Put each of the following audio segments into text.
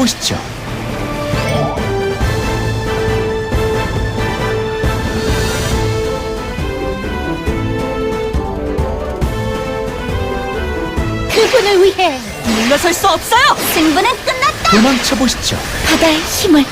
보시죠. 그분을 위해 물러설 수 없어요! 승부는 끝났다. 도망쳐 보시죠. 바다의 힘을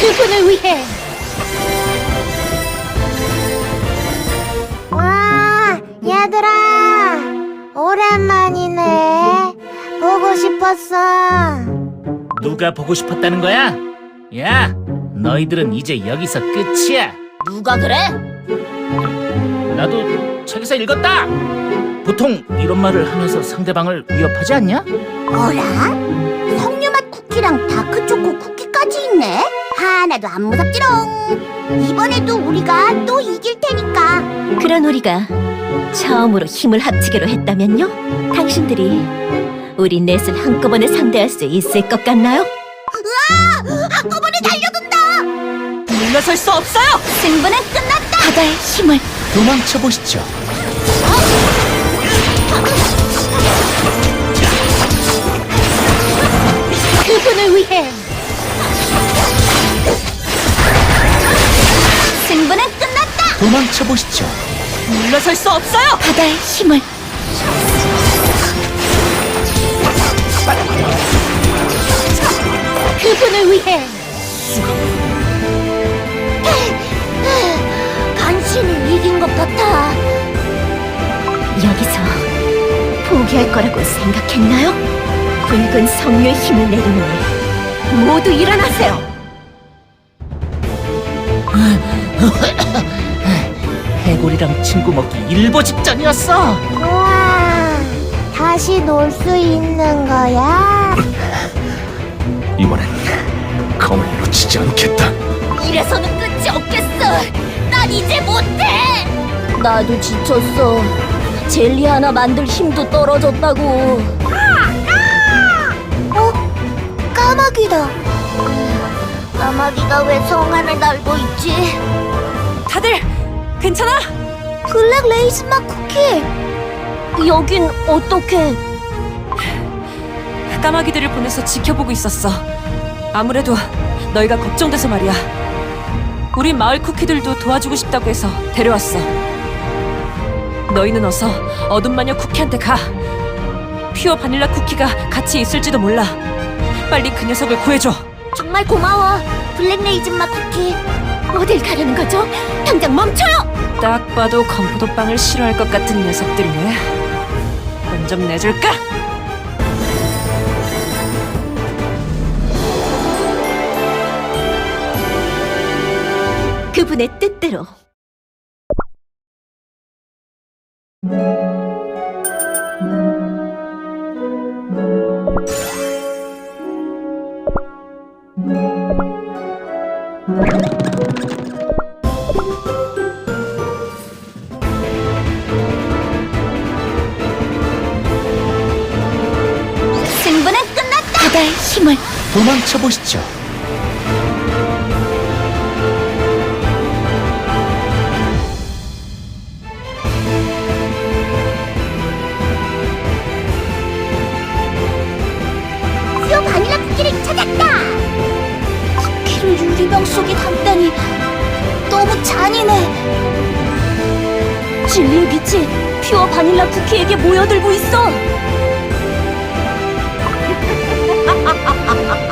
그분을 위해 싶었어. 누가 보고 싶었다는 거야? 야, 너희들은 이제 여기서 끝이야. 누가 그래? 나도 책에서 읽었다. 보통 이런 말을 하면서 상대방을 위협하지 않냐? 어라? 석류맛 쿠키랑 다크초코 쿠키까지 있네? 하나도 안 무섭지롱. 이번에도 우리가 또 이길 테니까. 그런 우리가 처음으로 힘을 합치기로 했다면요? 당신들이 우리 넷을 한꺼번에 상대할 수 있을 것 같나요? 한꺼번에 달려든다. 물러설 수 없어요! 승부는 끝났다. 바다의 힘을 도망쳐 보시죠. 그분을 위해 승부는 끝났다. 도망쳐 보시죠. 물러설 수 없어요! 바다의 힘을 그분을 위해 간신히 이긴 것 같아. 여기서 포기할 거라고 생각했나요? 붉은 성류의 힘을 내리노니 모두 일어나세요. 해골이랑 친구 먹기 일보 직전이었어. 우와, 다시 놀 수 있는 거야? 이번엔 검을 놓치지 않겠다. 이래서는 끝이 없겠어. 난 이제 못해. 나도 지쳤어. 젤리 하나 만들 힘도 떨어졌다고. 어? 까마귀다. 까마귀가 왜 성안을 날고 있지? 다들 괜찮아? 블랙 레이즈 맛 쿠키. 여긴 어떻게? 까마귀들을 보내서 지켜보고 있었어. 아무래도 너희가 걱정돼서 말이야. 우리 마을 쿠키들도 도와주고 싶다고 해서 데려왔어. 너희는 어서 어둠 마녀 쿠키한테 가. 퓨어 바닐라 쿠키가 같이 있을지도 몰라. 빨리 그 녀석을 구해줘. 정말 고마워. 블랙 레이즈 맛 쿠키. 어딜 가려는 거죠? 당장 멈춰요! 딱 봐도 건포도 빵을 싫어할 것 같은 녀석들이네. 혼좀 내줄까? 그분의 뜻대로. 보시죠. 퓨어 바닐라 쿠키를 찾았다. 쿠키를 유리병 속에 담다니 너무 잔인해. 진리의 빛이 퓨어 바닐라 쿠키에게 모여들고 있어.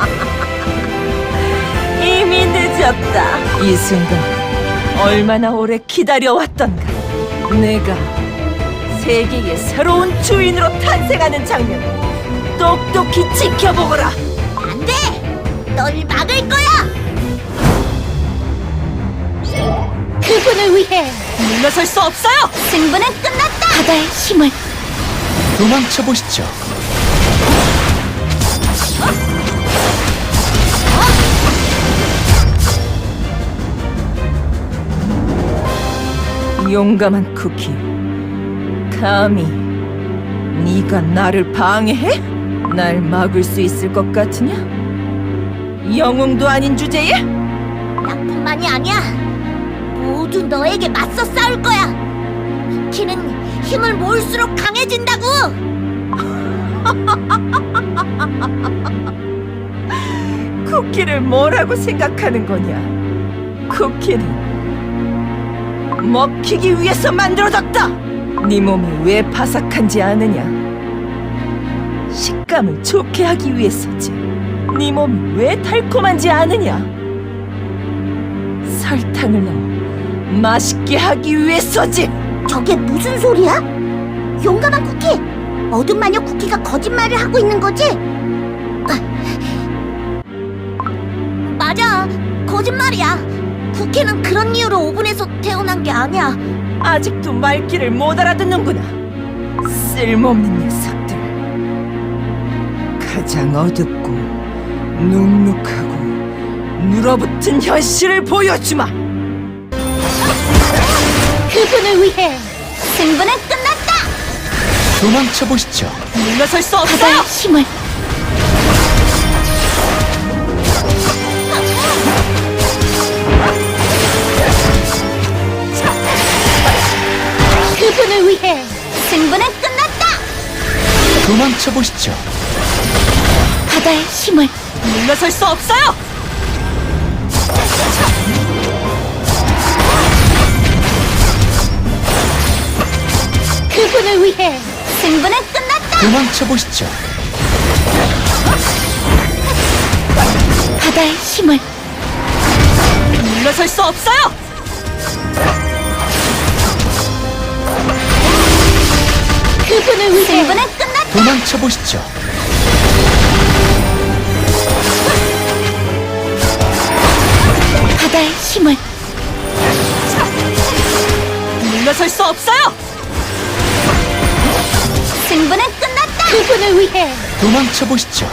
늦었다. 이 순간 얼마나 오래 기다려왔던가. 내가 세계의 새로운 주인으로 탄생하는 장면을 똑똑히 지켜보거라. 안 돼. 널 막을 거야. 그분을 위해 물러설 수 없어요. 승부는 끝났다. 바다의 힘을 도망쳐 보시죠. 용감한 쿠키. 감히 네가 나를 방해해? 날 막을 수 있을 것 같으냐? 영웅도 아닌 주제에 너뿐만이 아니야. 모두 너에게 맞서 싸울 거야. 쿠키는 힘을 모을수록 강해진다고. 쿠키를 뭐라고 생각하는 거냐? 쿠키는 먹히기 위해서 만들어졌다. 네 몸이 왜 바삭한지 아느냐? 식감을 좋게 하기 위해서지. 네 몸이 왜 달콤한지 아느냐? 설탕을 넣어 맛있게 하기 위해서지. 저게 무슨 소리야? 용감한 쿠키! 어둠 마녀 쿠키가 거짓말을 하고 있는 거지? 아. 맞아, 거짓말이야. 쿠키는 그런 이유로 오븐에서 태어난 게 아니야. 아직도 말귀를 못 알아듣는구나. 쓸모없는 녀석들. 가장 어둡고 눅눅하고 눌어붙은 현실을 보여주마. 그분을 위해 승부는 끝났다! 도망쳐 보시죠. 물러설 수 없어요. 힘을 그분을 위해 승부는 끝났다! 도망쳐 보시죠. 바다의 힘을 물러설 수 없어요. 그분을 위해 승부는 끝났다! 도망쳐 보시죠. 바다의 힘을 물러설 수 없어요. 그분을 위해 승부는 끝났다! 도망쳐 보시죠. 바다의 힘을 물러설 수 없어요. 승부는 끝났다! 그분을 위해 도망쳐 보시죠.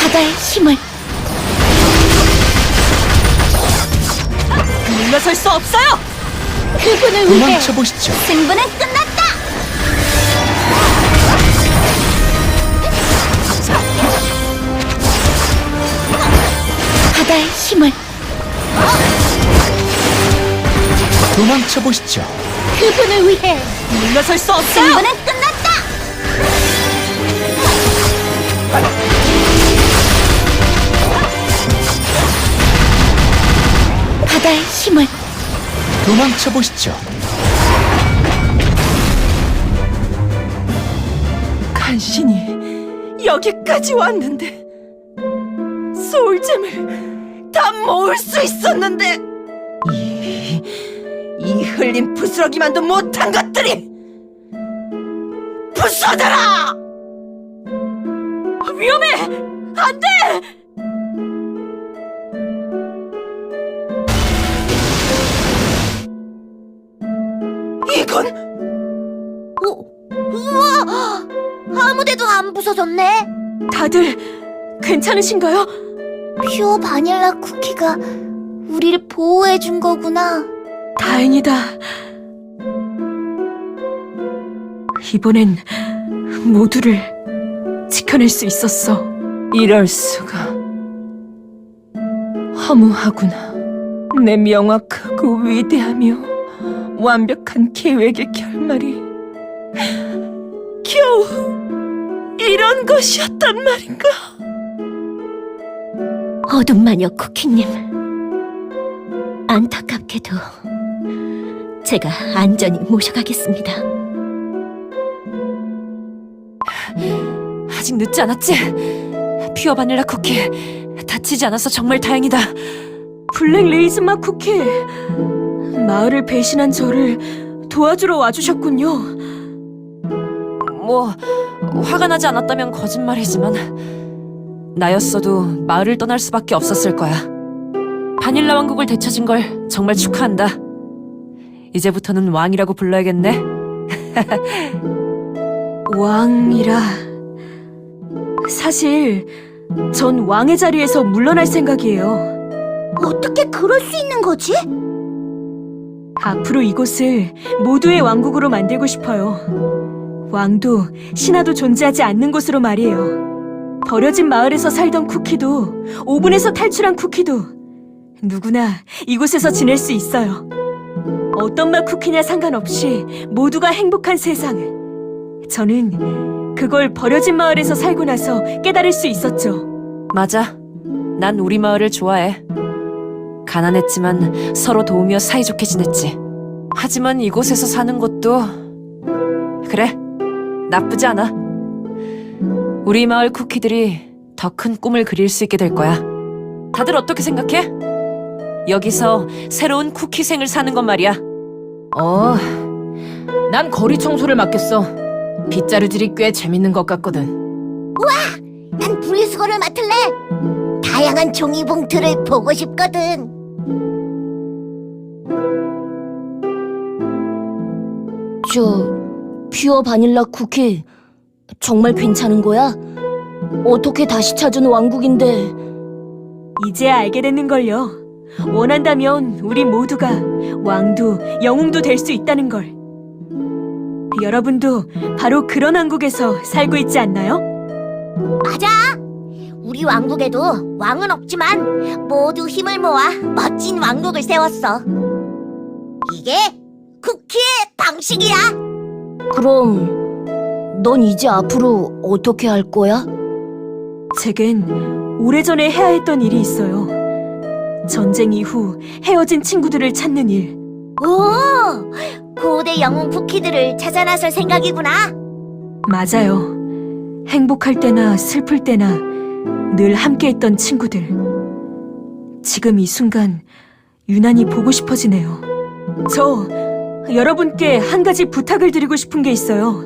바다의 힘을 물러설 수 없어요. 그분을 위해 도망쳐 보시죠. 승부는 끝났다! 바다의 힘을 도망쳐 보시죠. 그분을 위해 물러설 수 없어요. 승부는 끝났다! 바다의 힘을 도망쳐 보시죠. 간신히 여기까지 왔는데 소울잼을 다 모을 수 있었는데 이, 이 흘린 부스러기만도 못한 것들이 부숴져라! 위험해! 안 돼! 이건 오, 우와! 아무데도 안 부서졌네. 다들 괜찮으신가요? 퓨어 바닐라 쿠키가 우리를 보호해 준 거구나. 다행이다. 이번엔 모두를 지켜낼 수 있었어. 이럴 수가. 허무하구나. 내 명확하고 위대하며 완벽한 계획의 결말이 겨우 이런 것이었단 말인가? 어둠 마녀 쿠키님. 안타깝게도 제가 안전히 모셔가겠습니다. 아직 늦지 않았지? 퓨어 바닐라 쿠키 다치지 않아서 정말 다행이다. 블랙 레이즈마 쿠키 마을을 배신한 저를 도와주러 와주셨군요. 뭐 화가 나지 않았다면 거짓말이지만 나였어도 마을을 떠날 수밖에 없었을 거야. 바닐라 왕국을 되찾은 걸 정말 축하한다. 이제부터는 왕이라고 불러야겠네. 왕이라. 사실 전 왕의 자리에서 물러날 생각이에요. 어떻게 그럴 수 있는 거지? 앞으로 이곳을 모두의 왕국으로 만들고 싶어요. 왕도 신하도 존재하지 않는 곳으로 말이에요. 버려진 마을에서 살던 쿠키도 오븐에서 탈출한 쿠키도 누구나 이곳에서 지낼 수 있어요. 어떤 맛 쿠키냐 상관없이 모두가 행복한 세상. 저는 그걸 버려진 마을에서 살고 나서 깨달을 수 있었죠. 맞아. 난 우리 마을을 좋아해. 가난했지만 서로 도우며 사이좋게 지냈지. 하지만 이곳에서 사는 것도 그래. 나쁘지 않아. 우리 마을 쿠키들이 더 큰 꿈을 그릴 수 있게 될 거야. 다들 어떻게 생각해? 여기서 새로운 쿠키생을 사는 건 말이야. 어, 난 거리 청소를 맡겠어. 빗자루질이 꽤 재밌는 것 같거든. 난 분리수거를 맡을래. 다양한 종이 봉투를 보고 싶거든. 저 퓨어 바닐라 쿠키 정말 괜찮은 거야? 어떻게 다시 찾은 왕국인데 이제야 알게 됐는걸요. 원한다면 우리 모두가 왕도 영웅도 될 수 있다는 걸. 여러분도 바로 그런 왕국에서 살고 있지 않나요? 맞아. 우리 왕국에도 왕은 없지만 모두 힘을 모아 멋진 왕국을 세웠어. 이게 쿠키의 방식이야. 그럼 넌 이제 앞으로 어떻게 할 거야? 제겐 오래전에 해야 했던 일이 있어요. 전쟁 이후 헤어진 친구들을 찾는 일. 오, 고대 영웅 쿠키들을 찾아 나설 생각이구나. 맞아요. 행복할 때나 슬플 때나 늘 함께했던 친구들. 지금 이 순간 유난히 보고 싶어지네요. 저 여러분께 한 가지 부탁을 드리고 싶은 게 있어요.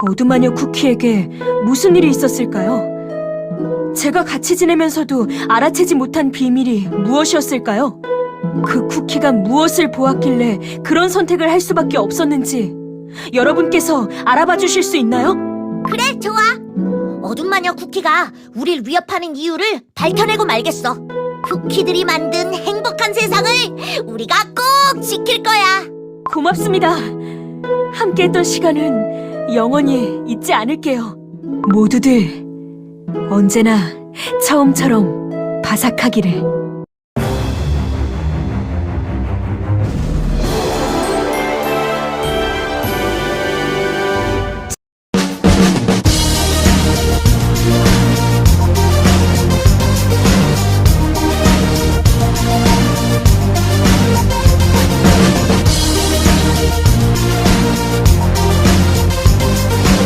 어두마녀 쿠키에게 무슨 일이 있었을까요? 제가 같이 지내면서도 알아채지 못한 비밀이 무엇이었을까요? 그 쿠키가 무엇을 보았길래 그런 선택을 할 수밖에 없었는지 여러분께서 알아봐 주실 수 있나요? 그래, 좋아. 어둠 마녀 쿠키가 우릴 위협하는 이유를 밝혀내고 말겠어. 쿠키들이 만든 행복한 세상을 우리가 꼭 지킬 거야. 고맙습니다. 함께했던 시간은 영원히 잊지 않을게요. 모두들 언제나 처음처럼 바삭하기를.